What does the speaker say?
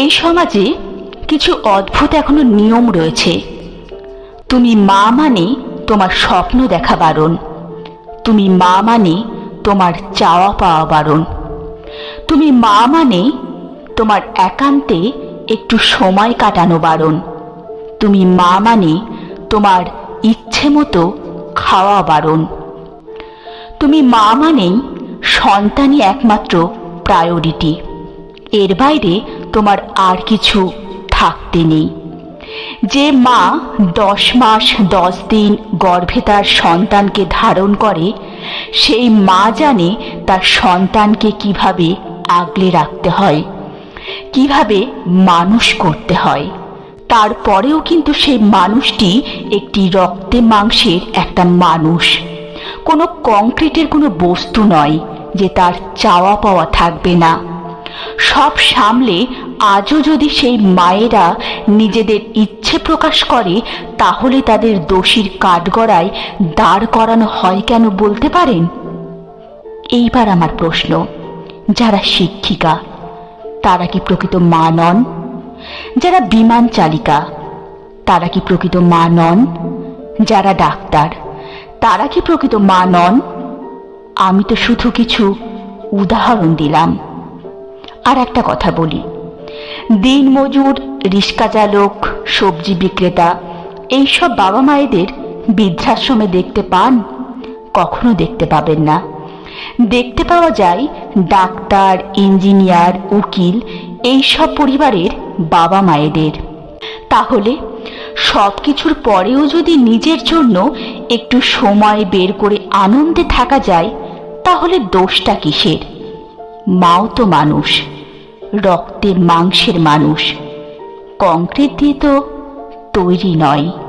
এই সমাজে কিছু অদ্ভুত এখনও নিয়ম রয়েছে। তুমি মা মানে তোমার স্বপ্ন দেখা বারণ। তুমি মা মানে তোমার চাওয়া পাওয়া বারণ। তুমি মা মানে তোমার একান্তে একটু সময় কাটানো বারণ। তুমি মা মানে তোমার ইচ্ছে মতো খাওয়া বারণ। তুমি মা মানেই সন্তানই একমাত্র প্রায়োরিটি। এর বাইরে তোমার আর কিছু থাকতে নেই। যে মা দশ মাস দশ দিন গর্ভে তার সন্তানকে ধারণ করে, সেই মা জানে তার সন্তানকে কীভাবে আগলে রাখতে হয়, কীভাবে মানুষ করতে হয়। তারপরেও কিন্তু সেই মানুষটি একটি রক্তে মাংসের একটা মানুষ। কোনো কংক্রিটের কোনো বস্তু নয় যে তার চাওয়া পাওয়া থাকবে না। সব সামলে আজও যদি সেই মায়েরা নিজেদের ইচ্ছে প্রকাশ করে, তাহলে তাদের দোষীর কাঠগড়ায় দাঁড় করানো হয় কেন বলতে পারেন? এইবার আমার প্রশ্ন। যারা শিক্ষিকা, তারা কি প্রকৃত মা নন? যারা বিমান চালিকা, তারা কি প্রকৃত মা নন? যারা ডাক্তার, তারা কি প্রকৃত মা নন? আমি তো শুধু কিছু উদাহরণ দিলাম। আর একটা কথা বলি। দিনমজুর রিক্সা চালক সবজি বিক্রেতা, এইসব বাবা মায়েদের বৃদ্ধাশ্রমে দেখতে পান? কখনো দেখতে পাবেন না। দেখতে পাওয়া যায় ডাক্তার, ইঞ্জিনিয়ার, উকিল, এইসব পরিবারের বাবা মায়েদের। তাহলে সব কিছুর পরেও যদি নিজের জন্য একটু সময় বের করে আনন্দে থাকা যায়, তাহলে দোষটা কিসের? মাও তো মানুষ। রক্তে মাংসের মানুষ। কংক্রিট দিয়ে তো তৈরি নয়।